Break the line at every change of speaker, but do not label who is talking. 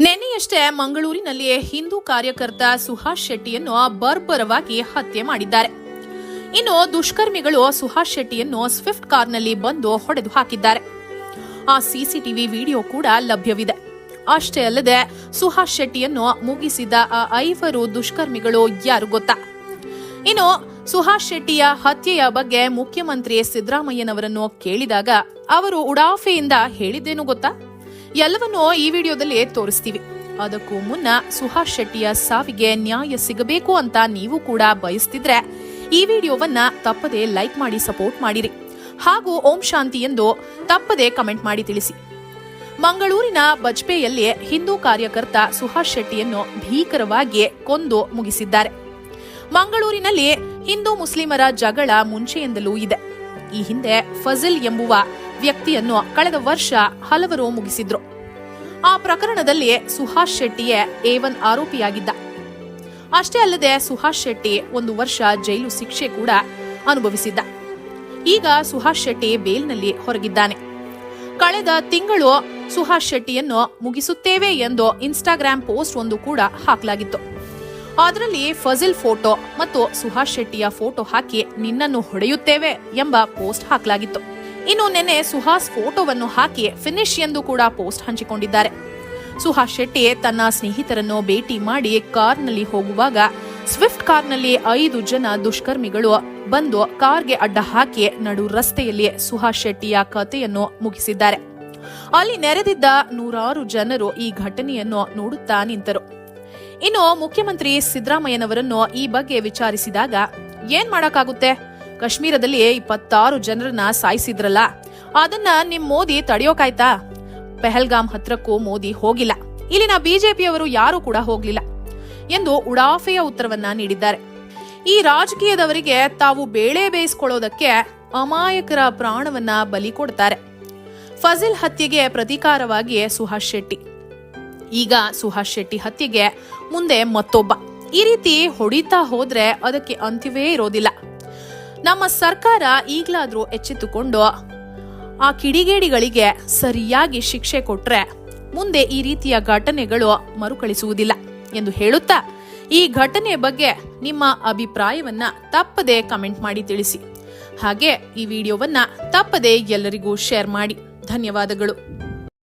ನಿನ್ನೆಯಷ್ಟೇ ಮಂಗಳೂರಿನಲ್ಲಿ ಹಿಂದೂ ಕಾರ್ಯಕರ್ತ ಸುಹಾಸ್ ಶೆಟ್ಟಿಯನ್ನು ಬರ್ಬರವಾಗಿ ಹತ್ಯೆ ಮಾಡಿದ್ದಾರೆ. ಇನ್ನು ದುಷ್ಕರ್ಮಿಗಳು ಸುಹಾಸ್ ಶೆಟ್ಟಿಯನ್ನು ಸ್ವಿಫ್ಟ್ ಕಾರ್ನಲ್ಲಿ ಬಂದು ಹೊಡೆದು ಹಾಕಿದ್ದಾರೆ. ಆ ಸಿಸಿಟಿವಿ ವಿಡಿಯೋ ಕೂಡ ಲಭ್ಯವಿದೆ. ಅಷ್ಟೇ ಅಲ್ಲದೆ ಸುಹಾಸ್ ಶೆಟ್ಟಿಯನ್ನು ಮುಗಿಸಿದ ಆ ಐವರು ದುಷ್ಕರ್ಮಿಗಳು ಯಾರು ಗೊತ್ತಾ? ಇನ್ನು ಸುಹಾಸ್ ಶೆಟ್ಟಿಯ ಹತ್ಯೆಯ ಬಗ್ಗೆ ಮುಖ್ಯಮಂತ್ರಿ ಸಿದ್ದರಾಮಯ್ಯನವರನ್ನು ಕೇಳಿದಾಗ ಅವರು ಉಡಾಫೆಯಿಂದ ಹೇಳಿದ್ದೇನು ಗೊತ್ತಾ? ಎಲ್ಲವನ್ನೂ ಈ ವಿಡಿಯೋದಲ್ಲಿ ತೋರಿಸ್ತೀವಿ. ಅದಕ್ಕೂ ಮುನ್ನ ಸುಹಾಸ್ ಶೆಟ್ಟಿಯ ಸಾವಿಗೆ ನ್ಯಾಯ ಸಿಗಬೇಕು ಅಂತ ನೀವು ಕೂಡ ಬಯಸ್ತಿದ್ರೆ ಈ ವಿಡಿಯೋವನ್ನ ತಪ್ಪದೆ ಲೈಕ್ ಮಾಡಿ, ಸಪೋರ್ಟ್ ಮಾಡಿರಿ. ಹಾಗೂ ಓಂ ಶಾಂತಿ ಎಂದು ತಪ್ಪದೆ ಕಮೆಂಟ್ ಮಾಡಿ ತಿಳಿಸಿ. ಮಂಗಳೂರಿನ ಬಜ್ಪೆಯಲ್ಲಿ ಹಿಂದೂ ಕಾರ್ಯಕರ್ತ ಸುಹಾಸ್ ಶೆಟ್ಟಿಯನ್ನು ಭೀಕರವಾಗಿ ಕೊಂದು ಮುಗಿಸಿದ್ದಾರೆ. ಮಂಗಳೂರಿನಲ್ಲಿ ಹಿಂದೂ ಮುಸ್ಲಿಮರ ಜಗಳ ಮುಂಚೆಯಿಂದಲೂ ಇದೆ. ಈ ಹಿಂದೆ ಫಜಲ್ ಎಂಬುವ ವ್ಯಕ್ತಿಯನ್ನು ಕಳೆದ ವರ್ಷ ಹಲವರು ಮುಗಿಸಿದ್ರು. ಆ ಪ್ರಕರಣದಲ್ಲಿ ಸುಹಾಸ್ ಶೆಟ್ಟಿಯೇ ಏವನ್ ಆರೋಪಿಯಾಗಿದ್ದ. ಅಷ್ಟೇ ಅಲ್ಲದೆ ಸುಹಾಸ್ ಶೆಟ್ಟಿ ಒಂದು ವರ್ಷ ಜೈಲು ಶಿಕ್ಷೆ ಕೂಡ ಅನುಭವಿಸಿದ್ದ. ಈಗ ಸುಹಾಸ್ ಶೆಟ್ಟಿ ಬೇಲ್ನಲ್ಲಿ ಹೊರಗಿದ್ದಾನೆ. ಕಳೆದ ತಿಂಗಳು ಸುಹಾಸ್ ಶೆಟ್ಟಿಯನ್ನು ಮುಗಿಸುತ್ತೇವೆ ಎಂದು ಇನ್ಸ್ಟಾಗ್ರಾಮ್ ಪೋಸ್ಟ್ ಒಂದು ಕೂಡ ಹಾಕಲಾಗಿತ್ತು. ಅದರಲ್ಲಿ ಫಜಿಲ್ ಫೋಟೋ ಮತ್ತು ಸುಹಾಸ್ ಶೆಟ್ಟಿಯ ಫೋಟೋ ಹಾಕಿ ನಿನ್ನನ್ನು ಹೊಡೆಯುತ್ತೇವೆ ಎಂಬ ಪೋಸ್ಟ್ ಹಾಕಲಾಗಿತ್ತು. ಇನ್ನು ನಿನ್ನೆ ಸುಹಾಸ್ ಫೋಟೋವನ್ನು ಹಾಕಿ ಫಿನಿಶ್ ಎಂದು ಕೂಡ ಪೋಸ್ಟ್ ಹಂಚಿಕೊಂಡಿದ್ದಾರೆ. ಸುಹಾಸ್ ಶೆಟ್ಟಿ ತನ್ನ ಸ್ನೇಹಿತರನ್ನು ಭೇಟಿ ಮಾಡಿ ಕಾರ್ನಲ್ಲಿ ಹೋಗುವಾಗ ಸ್ವಿಫ್ಟ್ ಕಾರ್ನಲ್ಲಿ ಐದು ಜನ ದುಷ್ಕರ್ಮಿಗಳು ಬಂದು ಕಾರ್ಗೆ ಅಡ್ಡ ಹಾಕಿ ನಡು ರಸ್ತೆಯಲ್ಲಿ ಸುಹಾಸ್ ಶೆಟ್ಟಿಯ ಕಥೆಯನ್ನು ಮುಗಿಸಿದ್ದಾರೆ. ಅಲ್ಲಿ ನೆರೆದಿದ್ದ ನೂರಾರು ಜನರು ಈ ಘಟನೆಯನ್ನು ನೋಡುತ್ತಾ ನಿಂತರು. ಇನ್ನು ಮುಖ್ಯಮಂತ್ರಿ ಸಿದ್ದರಾಮಯ್ಯನವರನ್ನು ಈ ಬಗ್ಗೆ ವಿಚಾರಿಸಿದಾಗ, ಏನ್ ಮಾಡಕ್ಕಾಗುತ್ತೆ? ಕಾಶ್ಮೀರದಲ್ಲಿ ಇಪ್ಪತ್ತಾರು ಜನರನ್ನ ಸಾಯಿಸಿದ್ರಲ್ಲ? ಅದನ್ನ ನಿಮ್ ಮೋದಿ ತಡೆಯೋಕಾಯ್ತಾ ಪೆಹಲ್ಗಾಮ್ ಹತ್ರಕ್ಕೂ ಮೋದಿ ಹೋಗಿಲ್ಲ. ಇಲ್ಲಿನ ಬಿಜೆಪಿಯವರು ಯಾರು ಕೂಡ ಹೋಗ್ಲಿಲ್ಲ ಎಂದು ಉಡಾಫೆಯ ಉತ್ತರವನ್ನ ನೀಡಿದ್ದಾರೆ. ಈ ರಾಜಕೀಯದವರಿಗೆ ತಾವು ಬೇಳೆ ಬೇಯಿಸ್ಕೊಳ್ಳೋದಕ್ಕೆ ಅಮಾಯಕರ ಪ್ರಾಣವನ್ನ ಬಲಿ ಕೊಡ್ತಾರೆ. ಫಜಿಲ್ ಹತ್ಯೆಗೆ ಪ್ರತೀಕಾರವಾಗಿ ಸುಹಾಸ್ ಶೆಟ್ಟಿ. ಈಗ ಸುಹಾಸ್ ಶೆಟ್ಟಿ ಹತ್ಯೆಗೆ ಮುಂದೆ ಮತ್ತೊಬ್ಬ. ಈ ರೀತಿ ಹೊಡಿತಾ ಹೋದ್ರೆ ಅದಕ್ಕೆ ಅಂತ್ಯವೇ ಇರೋದಿಲ್ಲ. ನಮ್ಮ ಸರ್ಕಾರ ಈಗಲಾದರೂ ಎಚ್ಚೆತ್ತುಕೊಂಡು ಆ ಕಿಡಿಗೇಡಿಗಳಿಗೆ ಸರಿಯಾಗಿ ಶಿಕ್ಷೆ ಕೊಟ್ರೆ ಮುಂದೆ ಈ ರೀತಿಯ ಘಟನೆಗಳು ಮರುಕಳಿಸುವುದಿಲ್ಲ ಎಂದು ಹೇಳುತ್ತಾ ಈ ಘಟನೆ ಬಗ್ಗೆ ನಿಮ್ಮ ಅಭಿಪ್ರಾಯವನ್ನ ತಪ್ಪದೆ ಕಮೆಂಟ್ ಮಾಡಿ ತಿಳಿಸಿ. ಹಾಗೆ ಈ ವಿಡಿಯೋವನ್ನ ತಪ್ಪದೆ ಎಲ್ಲರಿಗೂ ಶೇರ್ ಮಾಡಿ. ಧನ್ಯವಾದಗಳು.